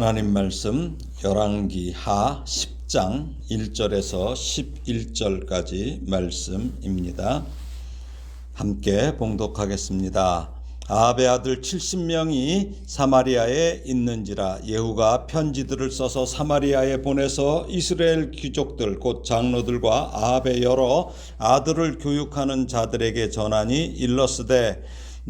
하나님 말씀 열왕기 하 10장 1절에서 11절까지 말씀입니다. 함께 봉독하겠습니다. 아합의 아들 70명이 사마리아에 있는지라 예후가 편지들을 써서 사마리아에 보내서 이스라엘 귀족들 곧 장로들과 아합의 여러 아들을 교육하는 자들에게 전하니 일러스되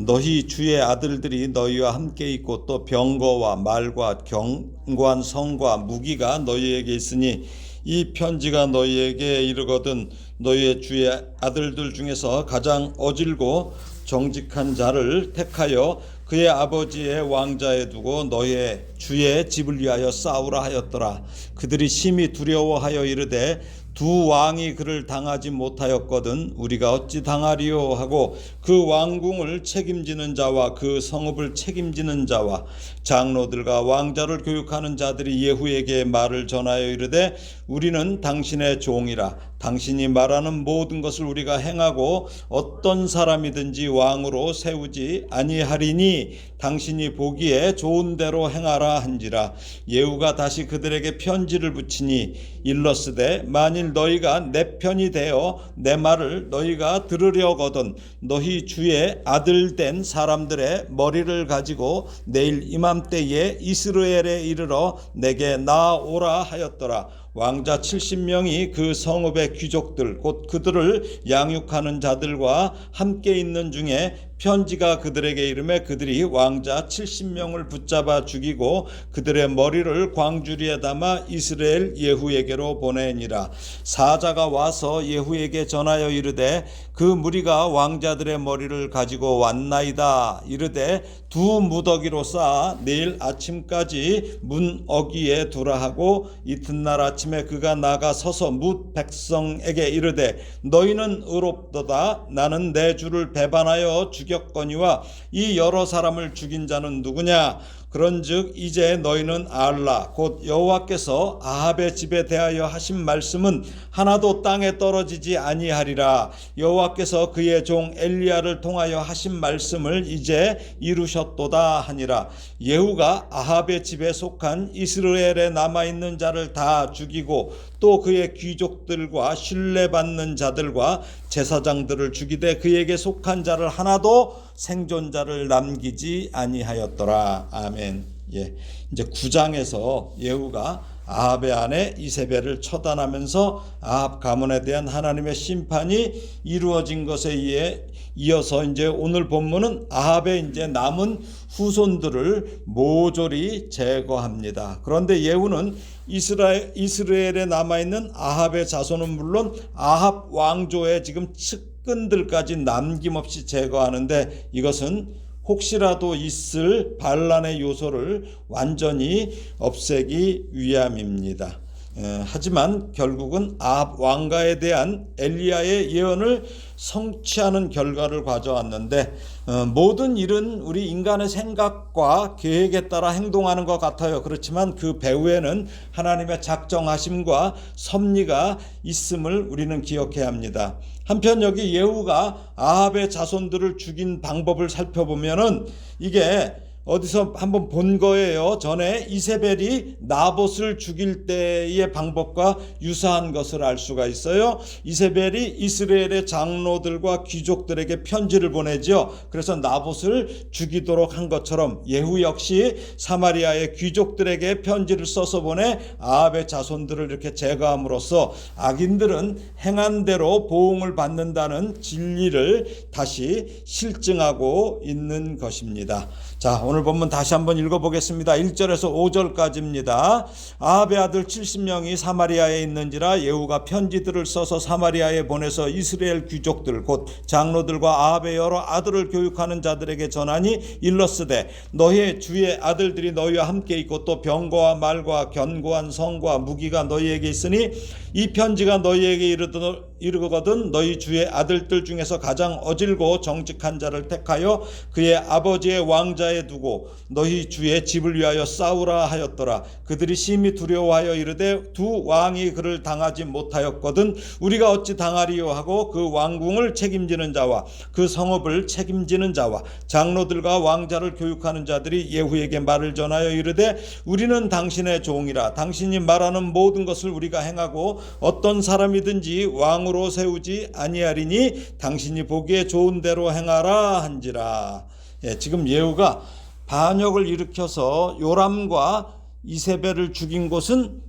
너희 주의 아들들이 너희와 함께 있고 또 병거와 말과 경관 성과 무기가 너희에게 있으니 이 편지가 너희에게 이르거든 너희의 주의 아들들 중에서 가장 어질고 정직한 자를 택하여 그의 아버지의 왕자에 두고 너의 주의 집을 위하여 싸우라 하였더라. 그들이 심히 두려워하여 이르되 두 왕이 그를 당하지 못하였거든 우리가 어찌 당하리요? 하고 그 왕궁을 책임지는 자와 그 성읍을 책임지는 자와 장로들과 왕자를 교육하는 자들이 예후에게 말을 전하여 이르되 우리는 당신의 종이라. 당신이 말하는 모든 것을 우리가 행하고 어떤 사람이든지 왕으로 세우지 아니하리니 당신이 보기에 좋은 대로 행하라 한지라. 예후가 다시 그들에게 편지를 붙이니 일러스되 만일 너희가 내 편이 되어 내 말을 너희가 들으려거든 너희 주의 아들 된 사람들의 머리를 가지고 내일 이맘때에 이스라엘에 이르러 내게 나오라 하였더라 왕자 70명이 그 성읍의 귀족들 곧 그들을 양육하는 자들과 함께 있는 중에 편지가 그들에게 이름에 그들이 왕자 70명을 붙잡아 죽이고 그들의 머리를 광주리에 담아 이스라엘 예후에게로 보내니라. 사자가 와서 예후에게 전하여 이르되 그 무리가 왕자들의 머리를 가지고 왔나이다. 이르되 두 무더기로 쌓아 내일 아침까지 문 어기에 두라 하고 이튿날 아침에 그가 나가 서서 뭇 백성에게 이르되 너희는 의롭도다. 나는 내 주를 배반하여 죽였거니와 이 여러 사람을 죽인 자는 누구냐 그런즉 이제 너희는 알라 곧 여호와께서 아합의 집에 대하여 하신 말씀은 하나도 땅에 떨어지지 아니하리라. 여호와께서 그의 종 엘리야를 통하여 하신 말씀을 이제 이루셨도다 하니라. 예후가 아합의 집에 속한 이스라엘에 남아 있는 자를 다 죽이고 또 그의 귀족들과 신뢰받는 자들과 제사장들을 죽이되 그에게 속한 자를 하나도 생존자를 남기지 아니하였더라. 아멘. 예. 이제 9장에서 예후가 아합의 아내 이세벨을 처단하면서 아합 가문에 대한 하나님의 심판이 이루어진 것에 의해 이어서 이제 오늘 본문은 아합의 이제 남은 후손들을 모조리 제거합니다. 그런데 예후는 이스라엘 이스라엘에 남아 있는 아합의 자손은 물론 아합 왕조의 지금 측근들까지 남김없이 제거하는데 이것은 혹시라도 있을 반란의 요소를 완전히 없애기 위함입니다. 에, 하지만 결국은 아합 왕가에 대한 엘리야의 예언을 성취하는 결과를 가져왔는데 어, 모든 일은 우리 인간의 생각과 계획에 따라 행동하는 것 같아요. 그렇지만 그 배후에는 하나님의 작정하심과 섭리가 있음을 우리는 기억해야 합니다. 한편 여기 예후가 아합의 자손들을 죽인 방법을 살펴보면은 이게 어디서 한번 본 거예요. 전에 이세벨이 나봇을 죽일 때의 방법과 유사한 것을 알 수가 있어요. 이세벨이 이스라엘의 장로들과 귀족들에게 편지를 보내죠. 그래서 나봇을 죽이도록 한 것처럼 예후 역시 사마리아의 귀족들에게 편지를 써서 보내 아합의 자손들을 이렇게 제거함으로써 악인들은 행한 대로 보응을 받는다는 진리를 다시 실증하고 있는 것입니다. 자, 오늘 본문 다시 한번 읽어보겠습니다. 1절에서 5절까지입니다. 아합의 아들 70명이 사마리아에 있는지라 예후가 편지들을 써서 사마리아에 보내서 이스라엘 귀족들 곧 장로들과 아합의 여러 아들을 교육하는 자들에게 전하니 일러스되 너희의 주의 아들들이 너희와 함께 있고 또 병거와 말과 견고한 성과 무기가 너희에게 있으니 이 편지가 너희에게 이르러 이르거든 너희 주의 아들들 중에서 가장 어질고 정직한 자를 택하여 그의 아버지의 왕자에 두고 너희 주의 집을 위하여 싸우라 하였더라. 그들이 심히 두려워하여 이르되 두 왕이 그를 당하지 못하였거든 우리가 어찌 당하리요? 하고 그 왕궁을 책임지는 자와 그 성읍을 책임지는 자와 장로들과 왕자를 교육하는 자들이 예후에게 말을 전하여 이르되 우리는 당신의 종이라. 당신이 말하는 모든 것을 우리가 행하고 어떤 사람이든지 왕 으로 세우지 아니하리니 당신이 보기에 좋은 대로 행하라 한지라 예, 지금 예후가 반역을 일으켜서 요람과 이세벨을 죽인 곳은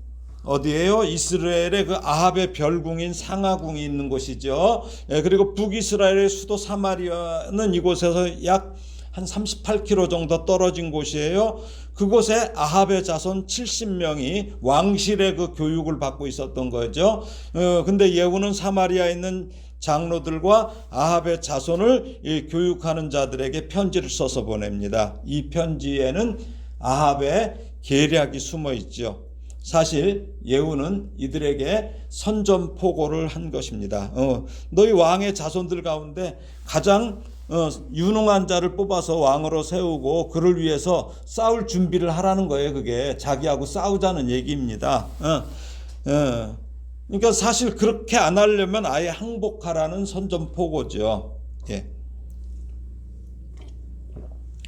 어디에요? 이스라엘의 그 아합의 별궁인 상하궁이 있는 곳이죠. 예, 그리고 북이스라엘의 수도 사마리아는 이곳에서 약 한 38km 정도 떨어진 곳이에요. 그곳에 아합의 자손 70명이 왕실의 그 교육을 받고 있었던 거죠. 어, 근데 예후는 사마리아에 있는 장로들과 아합의 자손을 이 교육하는 자들에게 편지를 써서 보냅니다. 이 편지에는 아합의 계략이 숨어 있죠. 사실 예후는 이들에게 선전포고를 한 것입니다. 어, 너희 왕의 자손들 가운데 가장 어, 유능한 자를 뽑아서 왕으로 세우고 그를 위해서 싸울 준비를 하라는 거예요. 그게 자기하고 싸우자는 얘기입니다. 어, 어. 그러니까 사실 그렇게 안 하려면 아예 항복하라는 선전포고죠. 예.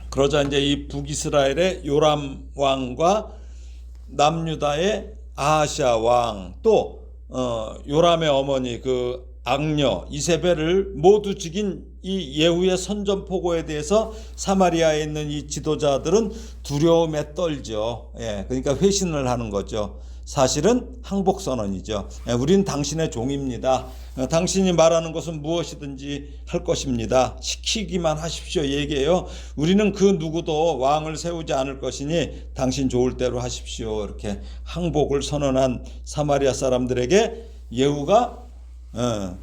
그러자 이제 이 북이스라엘의 요람 왕과 남유다의 아하시아 왕, 또 어, 요람의 어머니 그 악녀 이세벨을 모두 죽인 이 예후의 선전포고에 대해서 사마리아에 있는 이 지도자들은 두려움에 떨죠. 예, 그러니까 회신을 하는 거죠. 사실은 항복 선언이죠. 예, 우린 당신의 종입니다. 어, 당신이 말하는 것은 무엇이든지 할 것입니다. 시키기만 하십시오. 얘기해요. 우리는 그 누구도 왕을 세우지 않을 것이니 당신 좋을 대로 하십시오. 이렇게 항복을 선언한 사마리아 사람들에게 예후가 어,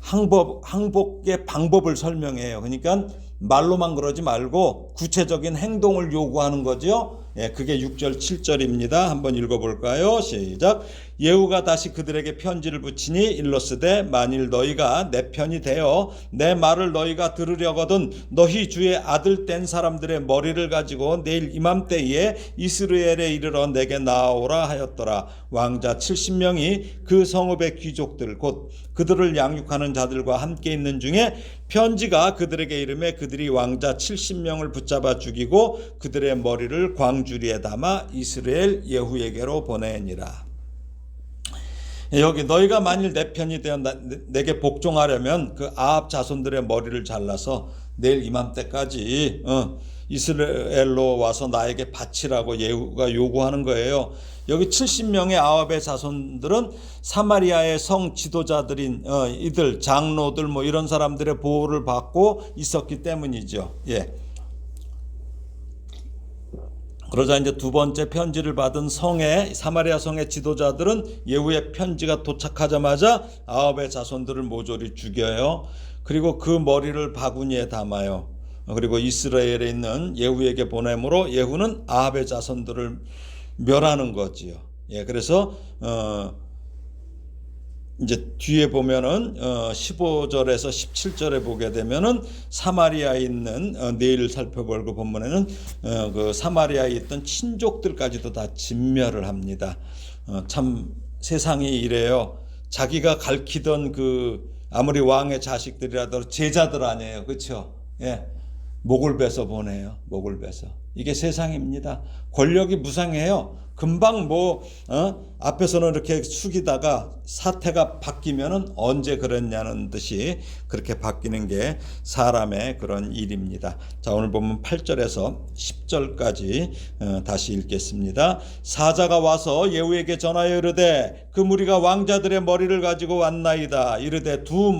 항복 항복의 방법을 설명해요. 그러니까 말로만 그러지 말고 구체적인 행동을 요구하는 거죠. 예, 그게 6절 7절입니다. 한번 읽어볼까요? 시작. 예후가 다시 그들에게 편지를 붙이니 일러스되 만일 너희가 내 편이 되어 내 말을 너희가 들으려거든 너희 주의 아들 된 사람들의 머리를 가지고 내일 이맘때에 이스라엘에 이르러 내게 나오라 하였더라. 왕자 70명이 그 성읍의 귀족들 곧 그들을 양육하는 자들과 함께 있는 중에 편지가 그들에게 이름에 그들이 왕자 70명을 붙잡아 죽이고 그들의 머리를 광주리에 담아 이스라엘 예후에게로 보내니라. 여기 너희가 만일 내 편이 되어 나- 내- 내게 복종하려면 그 아합 자손들의 머리를 잘라서 내일 이맘때까지 어, 이스라엘로 와서 나에게 바치라고 예후가 요구하는 거예요. 여기 70명의 아합의 자손들은 사마리아의 성 지도자들인 어, 이들 장로들 뭐 이런 사람들의 보호를 받고 있었기 때문이죠. 예. 그러자 이제 두 번째 편지를 받은 성의 사마리아 성의 지도자들은 예후의 편지가 도착하자마자 아합의 자손들을 모조리 죽여요. 그리고 그 머리를 바구니에 담아요. 그리고 이스라엘에 있는 예후에게 보내므로 예후는 아합의 자손들을 멸하는 거지요. 예, 그래서 어 이제 뒤에 보면은 어 15절에서 17절에 보게 되면은 사마리아에 있는 어 내일 살펴볼 그 본문에는 어그 사마리아에 있던 친족들까지도 다 진멸을 합니다. 어참 세상이 이래요. 자기가 갈키던 그 아무리 왕의 자식들이라도 제자들 아니에요. 그렇죠? 예. 목을 베서 보내요. 목을 베서. 이게 세상입니다. 권력이 무상해요. 금방 뭐 어? 앞에서는 이렇게 숙이다가 사태가 바뀌면은 언제 그랬냐는 듯이 그렇게 바뀌는 게 사람의 그런 일입니다. 자 오늘 보면 8절에서 10절까지 어, 다시 읽겠습니다. 사자가 와서 예후에게 전하여 이르되 그 무리가 왕자들의 머리를 가지고 왔나이다. 이르되 두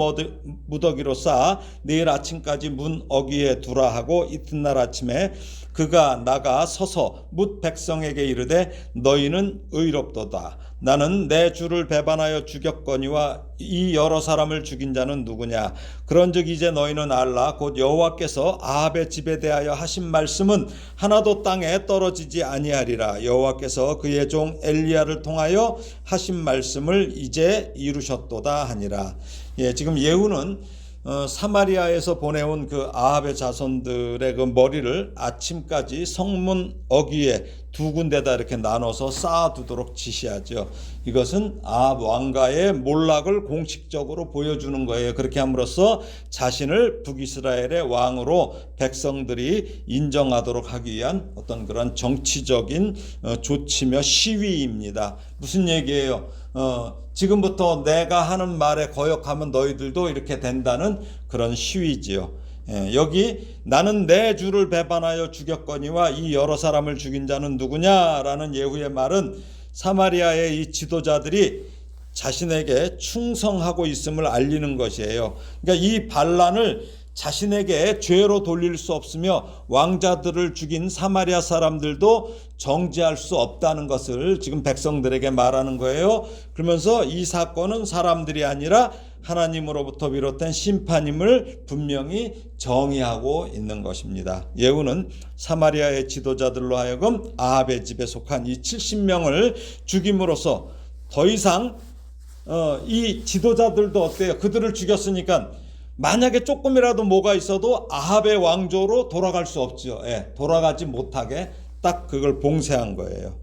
무더기로 싸 내일 아침까지 문 어귀에 두라 하고 이튿날 아침에 그가 나가 서서 뭇 백성에게 이르되 너희는 의롭도다. 나는 내 주를 배반하여 죽였거니와 이 여러 사람을 죽인 자는 누구냐? 그런즉 이제 너희는 알라 곧 여호와께서 아합의 집에 대하여 하신 말씀은 하나도 땅에 떨어지지 아니하리라. 여호와께서 그의 종 엘리야를 통하여 하신 말씀을 이제 이루셨도다 하니라. 예, 지금 예후는 어, 사마리아에서 보내온 그 아합의 자손들의 그 머리를 아침까지 성문 어귀에 두 군데다 이렇게 나눠서 쌓아두도록 지시하죠. 이것은 아합 왕가의 몰락을 공식적으로 보여주는 거예요. 그렇게 함으로써 자신을 북이스라엘의 왕으로 백성들이 인정하도록 하기 위한 어떤 그런 정치적인 어, 조치며 시위입니다. 무슨 얘기예요? 어, 지금부터 내가 하는 말에 거역하면 너희들도 이렇게 된다는 그런 시위지요. 예, 여기 나는 내 주를 배반하여 죽였거니와 이 여러 사람을 죽인 자는 누구냐라는 예후의 말은 사마리아의 이 지도자들이 자신에게 충성하고 있음을 알리는 것이에요. 그러니까 이 반란을 자신에게 죄로 돌릴 수 없으며 왕자들을 죽인 사마리아 사람들도 정지할 수 없다는 것을 지금 백성들에게 말하는 거예요. 그러면서 이 사건은 사람들이 아니라 하나님으로부터 비롯된 심판임을 분명히 정의하고 있는 것입니다. 예후는 사마리아의 지도자들로 하여금 아합의 집에 속한 이 70명을 죽임으로써 더 이상 어, 이 지도자들도 어때요? 그들을 죽였으니까 만약에 조금이라도 뭐가 있어도 아합의 왕조로 돌아갈 수 없죠. 예, 돌아가지 못하게 딱 그걸 봉쇄한 거예요.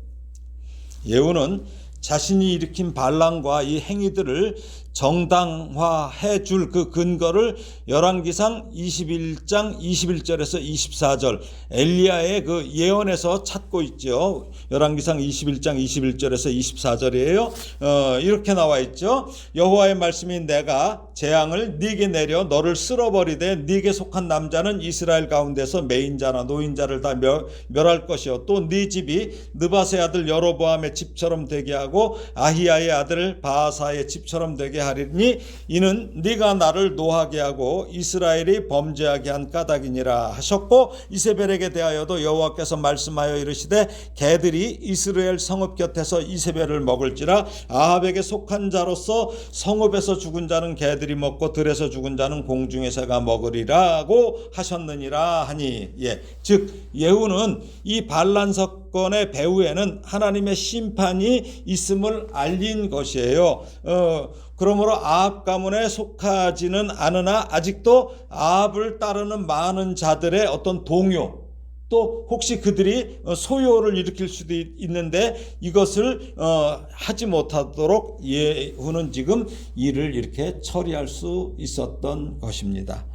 예후는 자신이 일으킨 반란과 이 행위들을 정당화해 줄 그 근거를 열왕기상 21장 21절에서 24절 엘리야의 그 예언에서 찾고 있죠. 열왕기상 21장 21절에서 24절이에요. 어, 이렇게 나와 있죠. 여호와의 말씀이 내가 재앙을 네게 내려 너를 쓸어버리되 네게 속한 남자는 이스라엘 가운데서 메인자나 노인자를 다 멸, 멸할 것이요 또 네 집이 느바세 아들 여로보암의 집처럼 되게 하고 아히야의 아들 바하사의 집처럼 되게 하리니 이는 네가 나를 노하게 하고 이스라엘이 범죄하게 한 까닭이니라 하셨고 이세벨에게 대하여도 여호와께서 말씀하여 이르시되 개들이 이스라엘 성읍 곁에서 이세벨을 먹을지라 아합에게 속한 자로서 성읍에서 죽은 자는 개들이 먹고 들에서 죽은 자는 공중의 새가 먹으리라고 하셨느니라 하니 예 즉 예후는 이 반란 사건의 배후에는 하나님의 심판이 있음을 알린 것이에요. 어, 그러므로 아합 가문에 속하지는 않으나 아직도 아합을 따르는 많은 자들의 어떤 동요 또 혹시 그들이 어, 소요를 일으킬 수도 있- 있는데 이것을 어, 하지 못하도록 예후는 지금 일을 이렇게 처리할 수 있었던 것입니다.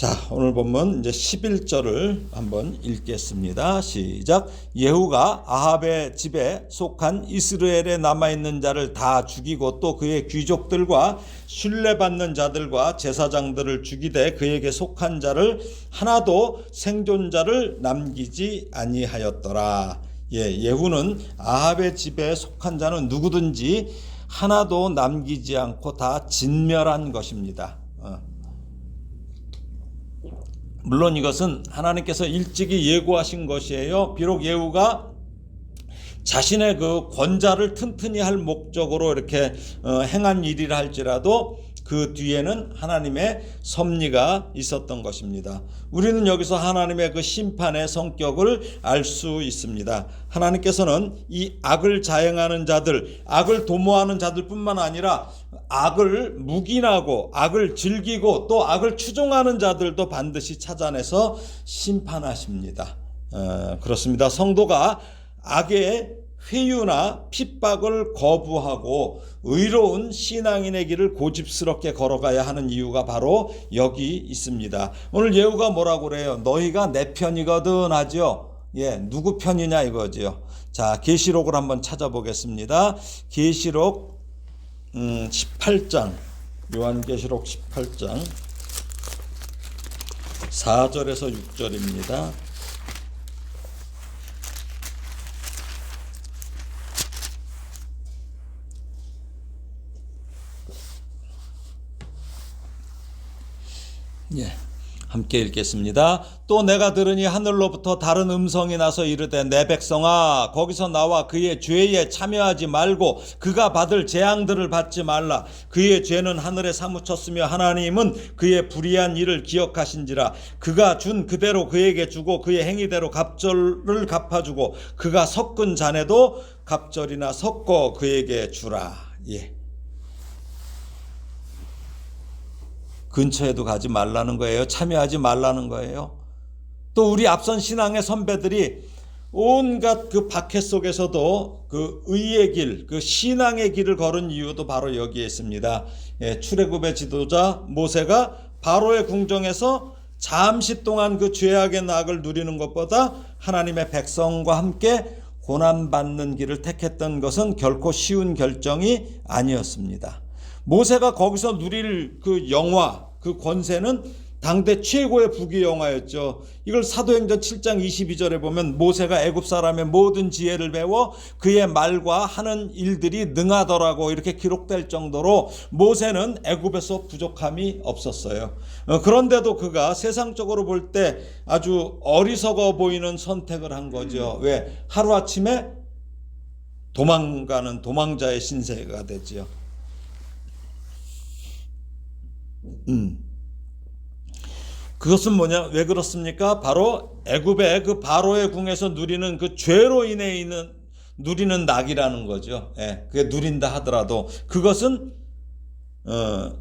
자, 오늘 보면 이제 11절을 한번 읽겠습니다. 시작. 예후가 아합의 집에 속한 이스라엘에 남아 있는 자를 다 죽이고 또 그의 귀족들과 신뢰받는 자들과 제사장들을 죽이되 그에게 속한 자를 하나도 생존자를 남기지 아니하였더라. 예, 예후는 아합의 집에 속한 자는 누구든지 하나도 남기지 않고 다 진멸한 것입니다. 어. 물론 이것은 하나님께서 일찍이 예고하신 것이에요. 비록 예후가 자신의 그 권자를 튼튼히 할 목적으로 이렇게 어, 행한 일이라 할지라도 그 뒤에는 하나님의 섭리가 있었던 것입니다. 우리는 여기서 하나님의 그 심판의 성격을 알 수 있습니다. 하나님께서는 이 악을 자행하는 자들, 악을 도모하는 자들뿐만 아니라 악을 묵인하고 악을 즐기고 또 악을 추종하는 자들도 반드시 찾아내서 심판하십니다. 어, 그렇습니다. 성도가 악의 회유나 핍박을 거부하고 의로운 신앙인의 길을 고집스럽게 걸어가야 하는 이유가 바로 여기 있습니다. 오늘 예후가 뭐라고 그래요? 너희가 내 편이거든 하죠. 예, 누구 편이냐 이거지요. 자, 계시록을 한번 찾아보겠습니다. 계시록 음, 18장 요한계시록 18장 4절에서 6절입니다. 함께 읽겠습니다. 또 내가 들으니 하늘로부터 다른 음성이 나서 이르되 내 백성아 거기서 나와 그의 죄에 참여하지 말고 그가 받을 재앙들을 받지 말라 그의 죄는 하늘에 사무쳤으며 하나님은 그의 불의한 일을 기억하신지라 그가 준 그대로 그에게 주고 그의 행위대로 갑절을 갚아주고 그가 섞은 잔에도 갑절이나 섞어 그에게 주라 예. 근처에도 가지 말라는 거예요. 참여하지 말라는 거예요. 또 우리 앞선 신앙의 선배들이 온갖 그 박해 속에서도 그 의의 길, 그 신앙의 길을 걸은 이유도 바로 여기에 있습니다. 예, 출애굽의 지도자 모세가 바로의 궁정에서 잠시 동안 그 죄악의 낙을 누리는 것보다 하나님의 백성과 함께 고난받는 길을 택했던 것은 결코 쉬운 결정이 아니었습니다. 모세가 거기서 누릴 그 영화, 그 권세는 당대 최고의 부귀 영화였죠. 이걸 사도행전 7장 22절에 보면 모세가 애굽 사람의 모든 지혜를 배워 그의 말과 하는 일들이 능하더라고 이렇게 기록될 정도로 모세는 애굽에서 부족함이 없었어요. 어, 그런데도 그가 세상적으로 볼 때 아주 어리석어 보이는 선택을 한 거죠. 왜? 하루아침에 도망가는 도망자의 신세가 되지요. 음. 그것은 뭐냐? 왜 그렇습니까? 바로 애굽의 그 바로의 궁에서 누리는 그 죄로 인해 있는 누리는 낙이라는 거죠. 예, 그게 누린다 하더라도 그것은 어,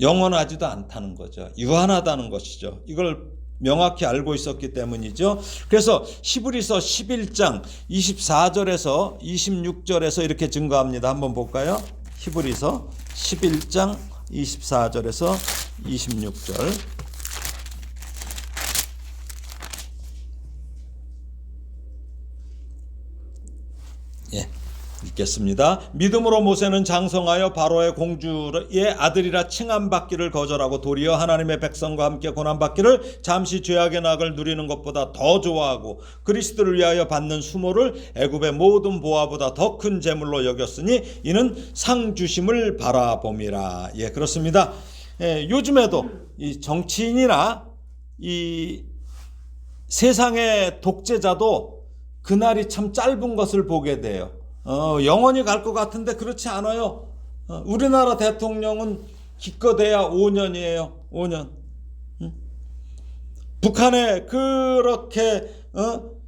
영원하지도 않다는 거죠. 유한하다는 것이죠. 이걸 명확히 알고 있었기 때문이죠. 그래서 히브리서 11장 24절에서 26절에서 이렇게 증거합니다. 한번 볼까요? 히브리서 11장 24절에서 26절. 예. 읽겠습니다. 믿음으로 모세는 장성하여 바로의 공주의 아들이라 칭함받기를 거절하고 도리어 하나님의 백성과 함께 고난받기를 잠시 죄악의 낙을 누리는 것보다 더 좋아하고 그리스도를 위하여 받는 수모를 애굽의 모든 보화보다 더 큰 재물로 여겼으니 이는 상 주심을 바라봄이라. 예, 그렇습니다. 예, 요즘에도 이 정치인이나 이 세상의 독재자도 그날이 참 짧은 것을 보게 돼요. 어, 영원히 갈 것 같은데 그렇지 않아요. 어, 우리나라 대통령은 기껏해야 5년이에요. 5년. 응? 북한에 그렇게 어?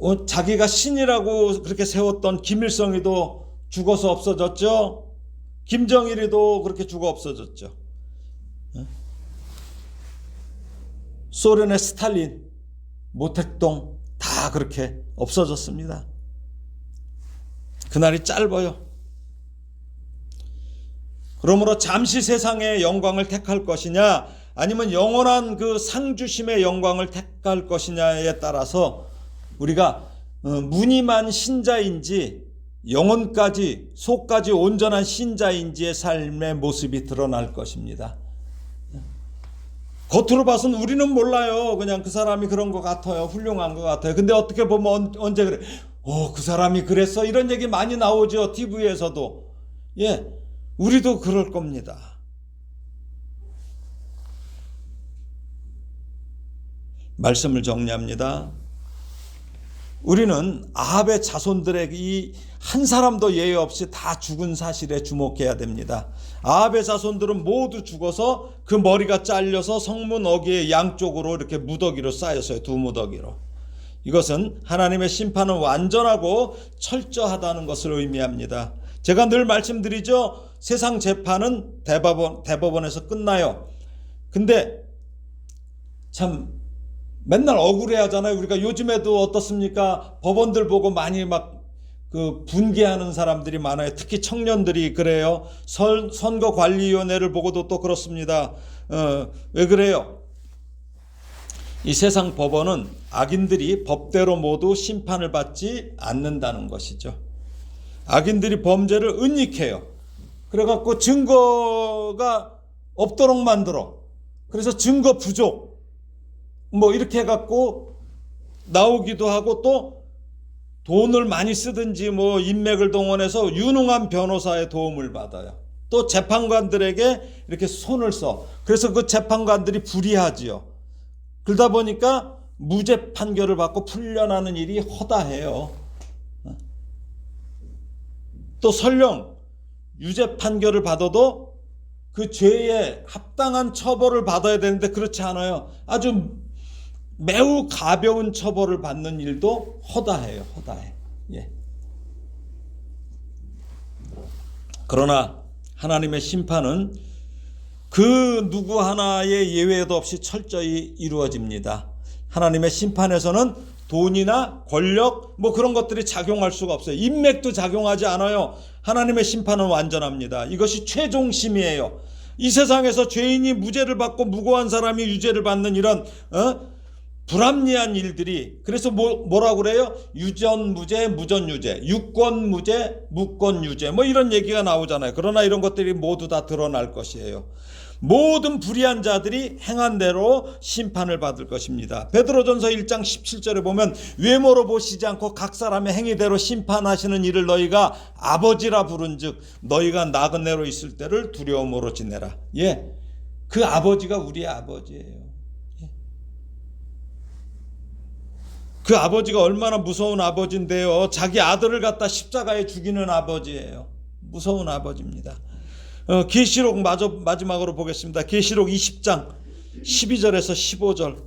어, 자기가 신이라고 그렇게 세웠던 김일성이도 죽어서 없어졌죠. 김정일이도 그렇게 죽어 없어졌죠. 어? 소련의 스탈린, 모택동 다 그렇게 없어졌습니다. 그날이 짧아요. 그러므로 잠시 세상의 영광을 택할 것이냐, 아니면 영원한 그 상주심의 영광을 택할 것이냐에 따라서 우리가 어, 무늬만 신자인지 영혼까지 속까지 온전한 신자인지의 삶의 모습이 드러날 것입니다. 겉으로 봐서는 우리는 몰라요. 그냥 그 사람이 그런 것 같아요. 훌륭한 것 같아요. 근데 어떻게 보면 언제 그래? 오, 그 사람이 그랬어. 이런 얘기 많이 나오죠. TV에서도. 예. 우리도 그럴 겁니다. 말씀을 정리합니다. 우리는 아합의 자손들에게 이한 사람도 예외 없이 다 죽은 사실에 주목해야 됩니다. 아합의 자손들은 모두 죽어서 그 머리가 잘려서 성문 어귀의 양쪽으로 이렇게 무더기로 쌓였어요. 두 무더기로. 이것은 하나님의 심판은 완전하고 철저하다는 것을 의미합니다. 제가 늘 말씀드리죠. 세상 재판은 대법원, 대법원에서 끝나요. 근데 참 맨날 억울해 하잖아요. 우리가 요즘에도 어떻습니까? 법원들 보고 많이 막 그 분개하는 사람들이 많아요. 특히 청년들이 그래요. 선, 선거관리위원회를 보고도 또 그렇습니다. 어, 왜 그래요? 이 세상 법원은 악인들이 법대로 모두 심판을 받지 않는다는 것이죠. 악인들이 범죄를 은닉해요. 그래갖고 증거가 없도록 만들어. 그래서 증거 부족. 뭐 이렇게 해갖고 나오기도 하고 또 돈을 많이 쓰든지 뭐 인맥을 동원해서 유능한 변호사의 도움을 받아요. 또 재판관들에게 이렇게 손을 써. 그래서 그 재판관들이 불이하지요. 그러다 보니까 무죄 판결을 받고 풀려나는 일이 허다해요. 또 설령 유죄 판결을 받아도 그 죄에 합당한 처벌을 받아야 되는데 그렇지 않아요. 아주 매우 가벼운 처벌을 받는 일도 허다해요. 허다해. 예. 그러나 하나님의 심판은 그 누구 하나의 예외도 없이 철저히 이루어집니다. 하나님의 심판에서는 돈이나 권력 뭐 그런 것들이 작용할 수가 없어요. 인맥도 작용하지 않아요. 하나님의 심판은 완전합니다. 이것이 최종 심이에요. 이 세상에서 죄인이 무죄를 받고 무고한 사람이 유죄를 받는 이런 어? 불합리한 일들이 그래서 뭐, 뭐라고 그래요? 유전 무죄, 무전 유죄, 유권 무죄, 무권 유죄 뭐 이런 얘기가 나오잖아요. 그러나 이런 것들이 모두 다 드러날 것이에요. 모든 불의한 자들이 행한 대로 심판을 받을 것입니다. 베드로전서 1장 17절에 보면 외모로 보시지 않고 각 사람의 행위대로 심판하시는 이를 너희가 아버지라 부른즉 너희가 나그네로 있을 때를 두려움으로 지내라. 예. 그 아버지가 우리의 아버지예요. 그 아버지가 얼마나 무서운 아버지인데요. 자기 아들을 갖다 십자가에 죽이는 아버지예요. 무서운 아버지입니다. 어, 계시록 마지막으로 보겠습니다. 계시록 20장 12절에서 15절.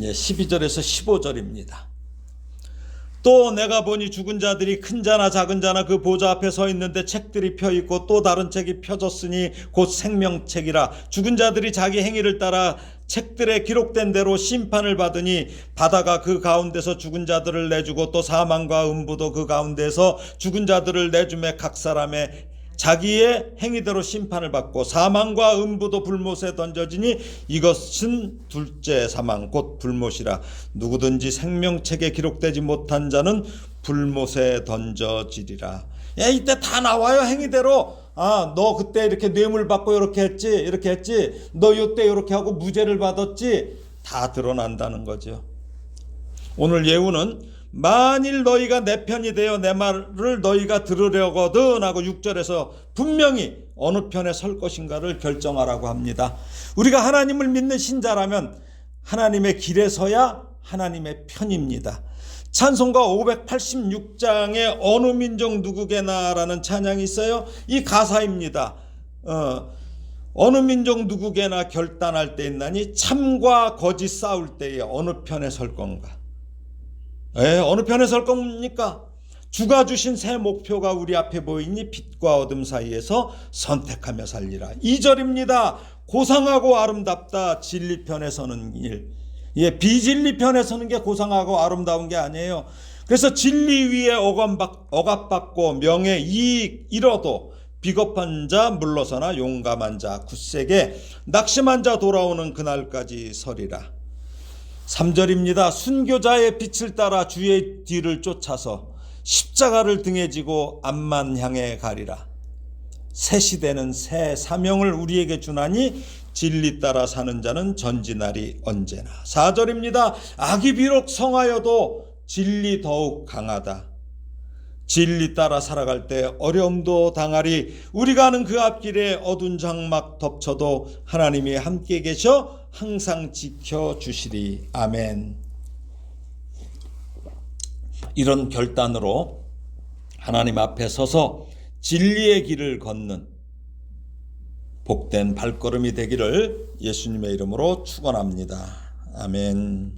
예, 12절에서 15절입니다. 또 내가 보니 죽은 자들이 큰 자나 작은 자나 그 보좌 앞에 서 있는데 책들이 펴 있고 또 다른 책이 펴졌으니 곧 생명책이라 죽은 자들이 자기 행위를 따라 책들에 기록된 대로 심판을 받으니 바다가 그 가운데서 죽은 자들을 내주고 또 사망과 음부도 그 가운데서 죽은 자들을 내주매 각 사람의 자기의 행위대로 심판을 받고 사망과 음부도 불못에 던져지니 이것은 둘째 사망 곧 불못이라 누구든지 생명책에 기록되지 못한 자는 불못에 던져지리라. 야 이때 다 나와요 행위대로. 아 너 그때 이렇게 뇌물 받고 이렇게 했지 이렇게 했지 너 요때 이렇게 하고 무죄를 받았지 다 드러난다는 거죠. 오늘 예우는 만일 너희가 내 편이 되어 내 말을 너희가 들으려거든 하고 6절에서 분명히 어느 편에 설 것인가를 결정하라고 합니다. 우리가 하나님을 믿는 신자라면 하나님의 길에 서야 하나님의 편입니다. 찬송가 586장에 어느 민족 누구게나라는 찬양이 있어요. 이 가사입니다. 어, 어느 민족 누구게나 결단할 때 있나니 참과 거짓 싸울 때에 어느 편에 설 건가? 예, 어느 편에 설 겁니까? 주가 주신 새 목표가 우리 앞에 보이니 빛과 어둠 사이에서 선택하며 살리라. 2절입니다. 고상하고 아름답다. 진리 편에 서는 일. 예, 비진리 편에 서는 게 고상하고 아름다운 게 아니에요. 그래서 진리 위에 억압받고 명예 이익 잃어도 비겁한 자 물러서나 용감한 자 굳세게 낙심한 자 돌아오는 그날까지 서리라. 3절입니다. 순교자의 빛을 따라 주의 뒤를 쫓아서 십자가를 등에 지고 앞만 향해 가리라. 새 시대는 새 사명을 우리에게 주나니 진리 따라 사는 자는 전진날이 언제나. 4절입니다. 악이 비록 성하여도 진리 더욱 강하다. 진리 따라 살아갈 때 어려움도 당하리 우리가 아는 그 앞길에 어두운 장막 덮쳐도 하나님이 함께 계셔 항상 지켜 주시리 아멘. 이런 결단으로 하나님 앞에 서서 진리의 길을 걷는 복된 발걸음이 되기를 예수님의 이름으로 축원합니다. 아멘.